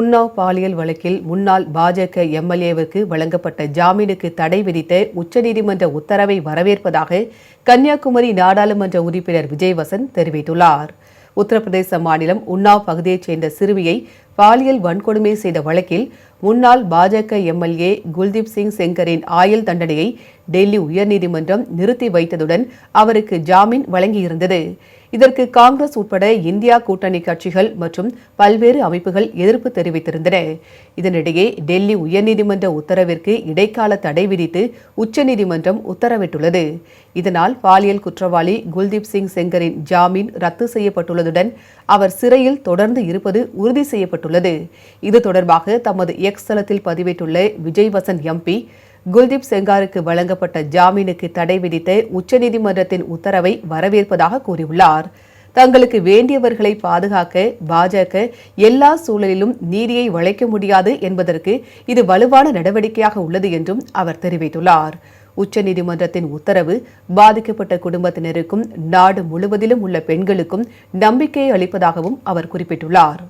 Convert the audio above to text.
உன்னாவ் பாலியல் வழக்கில் முன்னாள் பாஜக எம்எல்ஏவுக்கு வழங்கப்பட்ட ஜாமீனுக்கு தடை விதித்த உச்சநீதிமன்ற உத்தரவை வரவேற்பதாக கன்னியாகுமரி நாடாளுமன்ற உறுப்பினர் விஜயவசன் தெரிவித்துள்ளார். உத்தரப்பிரதேச மாநிலம் உன்னாவ் பகுதியைச் சேர்ந்த சிறுமியை பாலியல் வன்கொடுமை செய்த வழக்கில் முன்னாள் பாஜக எம்எல்ஏ குல்தீப் சிங் செங்கரின் ஆயுள் தண்டனையை டெல்லி உயர்நீதிமன்றம் நிறுத்தி வைத்ததுடன் அவருக்கு ஜாமீன் வழங்கியிருந்தது. இதற்கு காங்கிரஸ் உட்பட இந்தியா கூட்டணி கட்சிகள் மற்றும் பல்வேறு அமைப்புகள் எதிர்ப்பு தெரிவித்திருந்தன. இதனிடையே டெல்லி உயர்நீதிமன்ற உத்தரவிற்கு இடைக்கால தடை விதித்து உச்சநீதிமன்றம் உத்தரவிட்டுள்ளது. இதனால் பாலியல் குற்றவாளி குல்தீப் சிங் செங்கரின் ஜாமீன் ரத்து செய்யப்பட்டுள்ளதுடன் அவர் சிறையில் தொடர்ந்து இருப்பது உறுதி செய்யப்பட்டுள்ளது இது தொடர்பாக தமது எக்ஸ் தளத்தில் பதிவிட்டுள்ள விஜய் வசன் எம்பி குல்தீப் செங்காருக்கு வழங்கப்பட்ட ஜாமீனுக்கு தடை விதித்த உச்சநீதிமன்றத்தின் உத்தரவை வரவேற்பதாக கூறியுள்ளார். தங்களுக்கு வேண்டியவர்களை பாதுகாக்க பாஜக எல்லா சூழலிலும் நீதியை வளைக்க முடியாது என்பதற்கு இது வலுவான நடவடிக்கையாக உள்ளது என்றும் அவர் தெரிவித்துள்ளார். உச்சநீதிமன்றத்தின் உத்தரவு பாதிக்கப்பட்ட குடும்பத்தினருக்கும் நாடு முழுவதிலும் உள்ள பெண்களுக்கும் நம்பிக்கையை அளிப்பதாகவும் அவர் குறிப்பிட்டுள்ளார்.